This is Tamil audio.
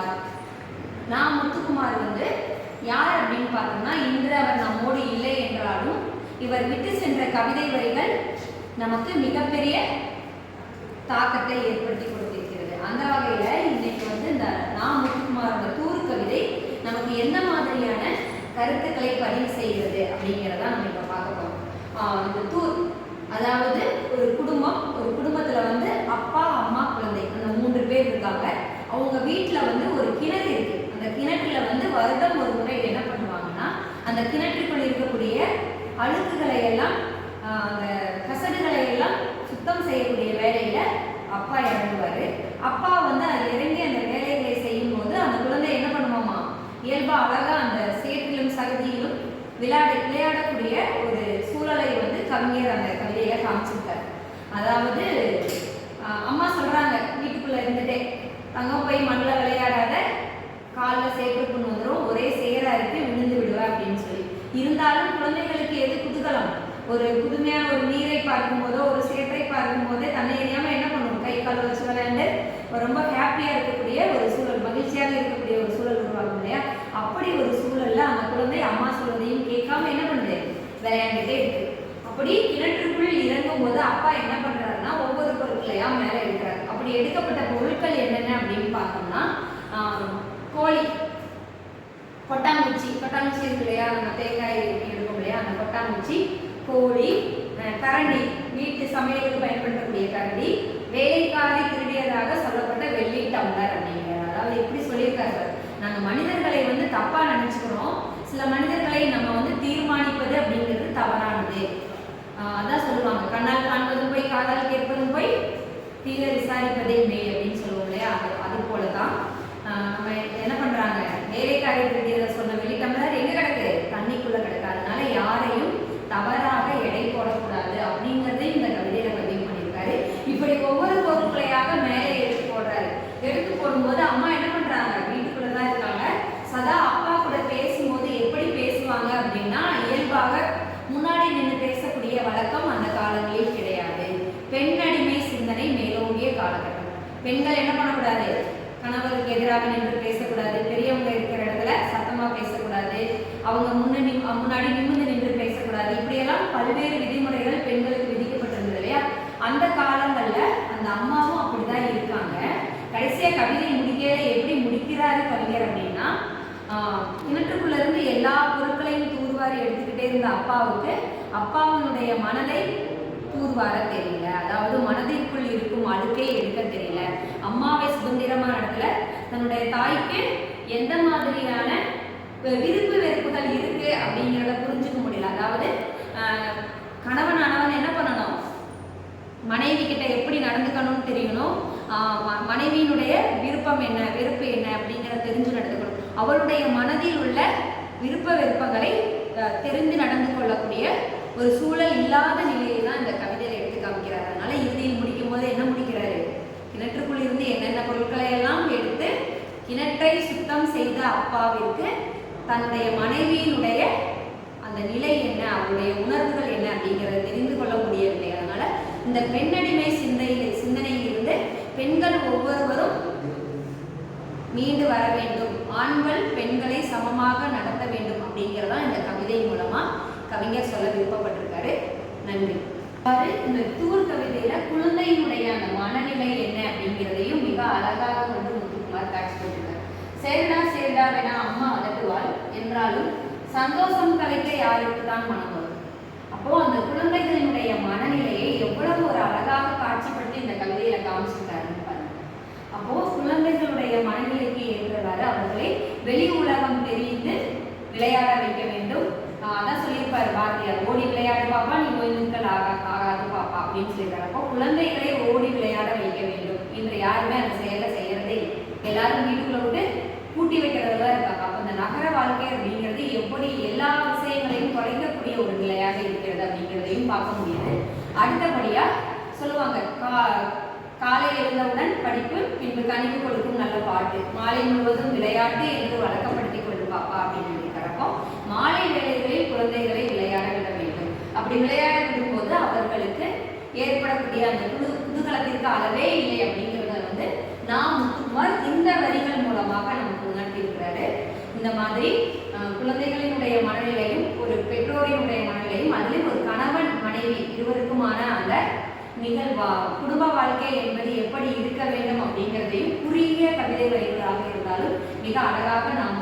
முத்துக்குமார் நான் முத்துக்குமார் வந்து யார் அப்படின்னு பார்த்தோம்னா இன்று அவர் நம்மோடு இல்லை என்றாலும் இவர் விட்டு சென்ற கவிதை வரிகள் நமக்கு மிகப்பெரிய தாக்கத்தை ஏற்படுத்தி கொடுத்திருக்கிறது. அந்த வகையில் இன்னைக்கு வந்து இந்த நான் முத்துக்குமாரோட தூர் கவிதை நமக்கு எந்த மாதிரியான கருத்துக்களை பதிவு செய்கிறது அப்படிங்கிறத நம்ம இப்போ பார்க்க போகிறோம் இந்த தூர் அதாவது ஒரு குடும்பம் ஒரு குடும்பத்தில் வந்து அப்பா அம்மா குழந்தை அந்த மூன்று பேர் இருக்காங்க. அவங்க வீட்டில் வந்து ஒரு கிணறு இருக்கு. அந்த கிணற்றுல வந்து வருடம் ஒரு முறை என்ன பண்ணுவாங்கன்னா அந்த கிணற்றுக்குள் இருக்கக்கூடிய அழுக்குகளை எல்லாம் அந்த கசடுகளை எல்லாம் சுத்தம் செய்யக்கூடிய வேலையில அப்பா இறங்குவார். அப்பா வந்து அது இறங்கி அந்த வேலைகளை செய்யும் போது அந்த குழந்தை என்ன பண்ணுவாமா இயல்பா அழகா அந்த சேற்றிலும் சகதியிலும் விளையாட விளையாடக்கூடிய ஒரு சூழலை வந்து கவிஞர் அந்த கவிதையில காமிச்சிருக்காரு. அதாவது அம்மா சொல்றாங்க வீட்டுக்குள்ள இருந்துட்டே. தங்கம் போய் மண்ணில் விளையாடாத காலில் சேற்று புண்ணு வந்துடும் ஒரே சேராக இருக்கு விழுந்து விடுவா அப்படின்னு சொல்லி. இருந்தாலும் குழந்தைகளுக்கு எது குதூகலம்? ஒரு புதுமையான ஒரு நீரை பார்க்கும்போதோ ஒரு சேற்றை பார்க்கும்போதே தன்னை அறியாமல் என்ன பண்ணும்? கை கால் வச்சு விளையாண்டு ரொம்ப ஹாப்பியாக இருக்கக்கூடிய ஒரு சூழல் மகிழ்ச்சியாக இருக்கக்கூடிய ஒரு சூழல் உருவாகும் இல்லையா? அப்படி ஒரு சூழல்ல அந்த குழந்தை அம்மா சொல்வதையும் கேட்காம என்ன பண்ணுது? விளையாண்டுட்டே இருக்கு. அப்படி கிணற்றுக்குள் இறங்கும் போது அப்பா என்ன பண்ணுறாருன்னா ஒவ்வொரு பொருட்களையா மேலே எடுக்கிறாரு. அப்படி எடுக்கப்பட்ட பொருட்கள் என்னென்ன அப்படின்னு பார்த்தோம்னா ஆஹ், கோழி. கொட்டாங்குச்சி. கொட்டாங்குச்சி இருக்கு இல்லையா? நம்ம தேங்காய் எடுக்கும் இல்லையா? அந்த கொட்டாங்குச்சி கோழி கரண்டி. வீட்டு சமையலுக்கு பயன்படுத்தக்கூடிய கரண்டி. வேலைக்காரி திருடியதாக சொல்லப்பட்ட வெள்ளி டம்ளர் அப்படிங்கிறார் அதாவது எப்படி சொல்லியிருக்காரு நாங்கள் மனிதர்களை வந்து தப்பாக நினச்சிக்கிறோம். சில மனிதர்களை நம்ம வந்து தீர்மானிப்பது அப்படிங்கிறது தவறானது. அதான் சொல்லுவாங்க. கண்ணால் காண்பதும் போய் காதால் கேட்பதும் போய் தீர விசாரிப்பதே மே அப்படின்னு சொல்லுவோம் இல்லையா? அது அது போல தான் நம்ம என்ன பண்றாங்க? வேலைக்காரி திருடியதை சொன்ன வெளி டம்ளர் எங்க கிடக்கு? தண்ணிக்குள்ள கிடக்கு. அதனால யாரையும் தவறாக எடை போடக்கூடாது அப்படிங்கறதே இந்த கவிதையில பதிவு பண்ணியிருக்காரு. இப்படி ஒவ்வொரு பொருட்களையாக மேலே எடுத்து போடுறாரு. எடுத்து போடும்போது அம்மா என்ன பண்றாங்க? வீட்டுக்குள்ள தான் இருக்காங்க. சதா அப்பா கூட பேசும்போது எப்படி பேசுவாங்க அப்படின்னா இயல்பாக முன்னாடி நின்று பேசக்கூடிய வழக்கம் அந்த காலங்களில் கிடையாது. பெண்ணடிமை சிந்தனை மேலோங்கிய காலகட்டம். பெண்கள் என்ன பண்ணக்கூடாது? எதிராக நின்று பேசக்கூடாது. பெரியவங்க இருக்கிற இடத்துல சத்தமா பேசக்கூடாது. அவங்க முன்னாடி முன்னாடி நிமிர்ந்து நின்று பேசக்கூடாது. இப்படியெல்லாம் பல்வேறு விதிமுறைகள் பெண்களுக்கு விதிக்கப்பட்டிருந்தது இல்லையா? அந்த காலங்கள்ல அந்த அம்மாவும் அப்படிதான் இருக்காங்க. கடைசியா கவிதை முடிக்கையில எப்படி முடிக்கிறாரு கவிஞர் அப்படின்னா கிணற்றுக்குள்ள இருந்து எல்லா பொருட்களையும் தூர்வாரி எடுத்துக்கிட்டே இருந்த அப்பாவுக்கு அப்பாவினுடைய மனதை தூர்வார தெரியல. அதாவது மனதிற்குள் இருக்கும் அழுக்கை எடுக்க தெரியல. அம்மாவை சுதந்திரமா நடத்தல. தன்னுடைய தாய்க்கு எந்த மாதிரியான விருப்பு வெறுப்புகள் இருக்கு அப்படிங்கிறத புரிஞ்சுக்க முடியல. அதாவது கணவன் ஆனவன் என்ன பண்ணணும்? மனைவி கிட்ட எப்படி நடந்துக்கணும்னு தெரியணும். ம- மனைவியினுடைய விருப்பம் என்ன வெறுப்பு என்ன அப்படிங்கிறத தெரிஞ்சு நடந்துக்கணும். அவளுடைய மனதில் உள்ள விருப்ப வெறுப்பங்களை தெரிந்து நடந்து கொள்ளக்கூடிய ஒரு சூழல் இல்லாத நிலையை தான் இந்த கவிதையில எடுத்து காமிக்கிறார் அதனால இறுதியில் முடிக்கும் போது என்ன முடிக்கிறாரு கிணற்றுக்குள் இருந்து என்னென்ன பொருட்களை எல்லாம் எடுத்து கிணற்றை சுத்தம் செய்த அப்பாவிற்கு தன்னுடைய மனைவியினுடைய அந்த நிலை என்ன அவருடைய உணர்வுகள் என்ன அப்படிங்கிறத தெரிந்து கொள்ள முடியவில்லை. அதனால இந்த பெண்ணடிமை சிந்தையில் சிந்தனையிலிருந்து பெண்கள் ஒவ்வொருவரும் மீண்டு வர வேண்டும். ஆண்கள் பெண்களை சமமாக நடத்த வேண்டும் அப்படிங்கிறதா இந்த கவிதை மூலமா கவிஞர் சொல்ல விருப்பப்பட்டிருக்காரு. நன்றி. இந்த தூர் கவிதை குழந்தையினுடைய அந்த மனநிலை என்ன அப்படிங்கிறதையும் மிக அழகாக வந்து முத்துக்குமார் காட்சி போட்டிருக்காரு சேர்டா சேர்டா வேணா அம்மா அதட்டுவாள். என்றாலும் சந்தோஷம் கலைக்க யாருக்கு தான் மனம் வரும்? அப்போ அந்த குழந்தைகளினுடைய மனநிலையை எவ்வளவு ஒரு அழகாக காட்சிப்படுத்தி இந்த கவிதையில காமிச்சிருக்காருன்னு பாருங்க. அப்போ குழந்தைகளுடைய மனநிலைக்கு ஏற்றவாறு அவர்களை வெளி உலகம் தெரிந்து விளையாட வைக்க வேண்டும். அதான் சொல்லியிருப்பாரு பாரதியார் ஓடி விளையாடு பாப்பா நீ ஓய்வுக்கள் ஆகா ஆகாது பாப்பா அப்படின்னு சொல்லியிருக்காரு. அப்போ குழந்தைகளை ஓடி விளையாட வைக்க வேண்டும் இன்று யாருமே அந்த செயலை செய்யறதே இல்லை. எல்லாரும் வீட்டுக்குள்ள விட்டு பூட்டி வைக்கிறதுல தான் இருக்காங்க அப்போ இந்த நகர வாழ்க்கை அப்படிங்கிறது எப்படி எல்லா விஷயங்களையும் தொலைக்கக்கூடிய ஒரு நிலையாக இருக்கிறது அப்படிங்கிறதையும் பார்க்க முடியுது. அடுத்தபடியா சொல்லுவாங்க கா- காலை எழுந்தவுடன் படிப்பு பின்பு கனிவு கொடுக்கும் நல்ல பாட்டு. மாலை முழுவதும் விளையாட்டு என்று வழக்கப்படுத்திக் கொண்டு பாப்பா அப்படின்னு சொல்லியிருக்கிறப்போ மாலை வேலைகளில் குழந்தைகளை விளையாட விட வேண்டும். அப்படி விளையாட விடும்போது அவர்களுக்கு ஏற்படக்கூடிய அந்த குது குதூகலத்திற்கு அளவே இல்லை அப்படிங்கிறத வந்து நாம் முத்துக்குமார் இந்த வரிகள் மூலமாக நமக்கு உணர்த்தியிருக்கிறாரு இந்த மாதிரி குழந்தைகளினுடைய மனநிலையும் ஒரு பெற்றோரினுடைய மனநிலையும் அதிலும் ஒரு கணவன் மனைவி இருவருக்குமான அந்த நிகழ்வா குடும்ப வாழ்க்கை என்பது எப்படி இருக்க வேண்டும் அப்படிங்கிறதையும் குறுகிய கவிதை வரிகளாக இருந்தாலும் மிக அழகாக நாம்